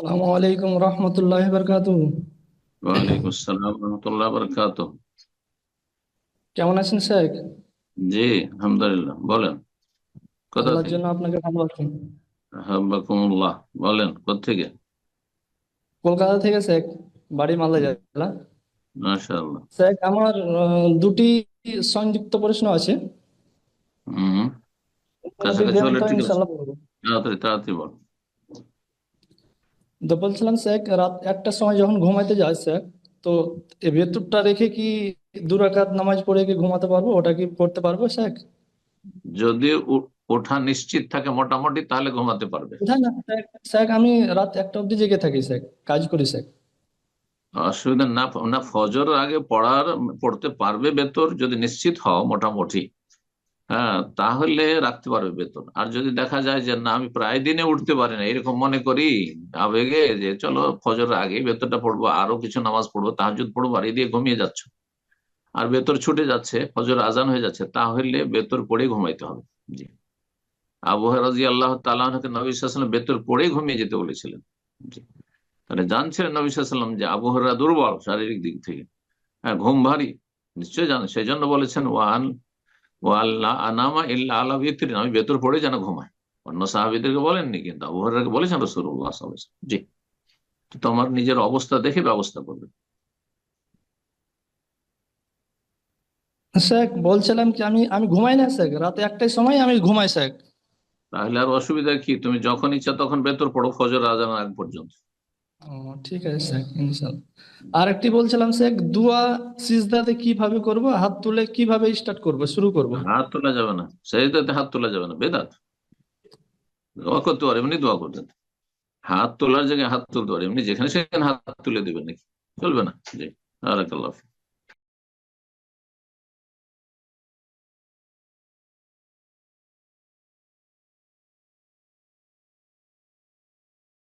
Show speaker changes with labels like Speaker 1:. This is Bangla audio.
Speaker 1: আসসালামু আলাইকুম রহমতুল্লাহ বরকাতু।
Speaker 2: ওয়ালাইকুম আসসালাম রহমতুল্লাহ বরকাত।
Speaker 1: কেমন আছেন শেখ?
Speaker 2: জি আলহামদুলিল্লাহ। বলেন কোথা
Speaker 1: আল্লাহর
Speaker 2: থেকে
Speaker 1: জন্য আপনাকে ভালোবাসি
Speaker 2: হাব্বাকুমুল্লাহ বলেন কোথেকে
Speaker 1: কলকাতা থেকে শেখ বাড়ি মালদা জেলা।
Speaker 2: মাশাআল্লাহ।
Speaker 1: শেখ আমার আহ, দুটি সংযুক্ত প্রশ্ন আছে।
Speaker 2: হুম কাছাকাছি হলে ঠিক আছে।
Speaker 1: বলব
Speaker 2: তাড়াতাড়ি তাড়াতাড়ি বল।
Speaker 1: তো বলছিলাম শেখ রাত একটার সময় যখন ঘুমাইতে যাই শেখ তো এই ভেতরটা রেখে কি দু রাকাত নামাজ পড়ে কি ঘুমাতে পারব? ওটা কি করতে পারব শেখ
Speaker 2: যদি ওঠা নিশ্চিত থাকে মোটামুটি তাহলে ঘুমাতে পারবে।
Speaker 1: না শেখ আমি রাত একটা অবধি জেগে থাকি শেখ কাজ করি শেখ
Speaker 2: অসুবিধা না না ফজর আগে পড়ার পড়তে পারবে বেতর যদি নিশ্চিত হও মোটামুটি। হ্যাঁ তাহলে রাখতে পারবে বেতন। আর যদি দেখা যায় যে, না, আমি প্রায় দিনে উঠতে পারি না এরকম মনে করি, আবেগে যে, চলো, ফজরের আগে বেতনটা পড়ব, আরও কিছু নামাজ পড়ব তাহাজুদ পড়ব, আর দিয়ে ঘুমিয়ে যাচ্ছ। আর বেতর ছুটে যাচ্ছে, ফজর আজান হয়ে যাচ্ছে, তাহলে বেতর পড়ে ঘুমাইতে হবে। জি। আবু রাজি আল্লাহ তালাহকে নবী সাল্লাম বেতর পড়ে ঘুমিয়ে যেতে বলেছিলেন। জি। তাহলে জানছিলেন নবী সাল্লাম যে আবহাওয়া দুর্বল শারীরিক দিক থেকে। হ্যাঁ ঘুম ভারী। নিশ্চয় জানেন। সেই জন্য বলেছেন, ওয়ান ও আল্লাহ আনামা ইল্লা আল্লাহ আমি বেতর পড়ে যেন ঘুমায় অন্য সাহাবিদেরকে বলেননি কিন্তু। আবু হরাকে বলেছেন রসুল্লাহ জি। তোমার নিজের অবস্থা দেখে ব্যবস্থা করবে।
Speaker 1: বলছিলাম কি আমি আমি ঘুমাই না শেখ? রাতে একটাই সময় আমি ঘুমাই শেখ।
Speaker 2: তাহলে আর অসুবিধা কি? তুমি যখন ইচ্ছা তখন বেতর পড়ো ফজর আজান আগ পর্যন্ত।
Speaker 1: ঠিক আছে, স্যার ইনশাল্লাহ আর একটি বলছিলাম, স্যার, দুয়া, সিজদাতে কীভাবে করব? হাত তুলে কীভাবে স্টার্ট করব? শুরু করব?
Speaker 2: হাত তোলা যাবে না। সেইটাতে হাত তোলা যাবে না, বেদাত। দোয়া করতে পারে, এমনি দোয়া করতে হাত তোলার জায়গায় হাত তুলতে পারে, এমনি যেখানে সেখানে হাত তুলে দেবেন নাকি? চলবে না? জি, বারাকাল্লাহ ফিক।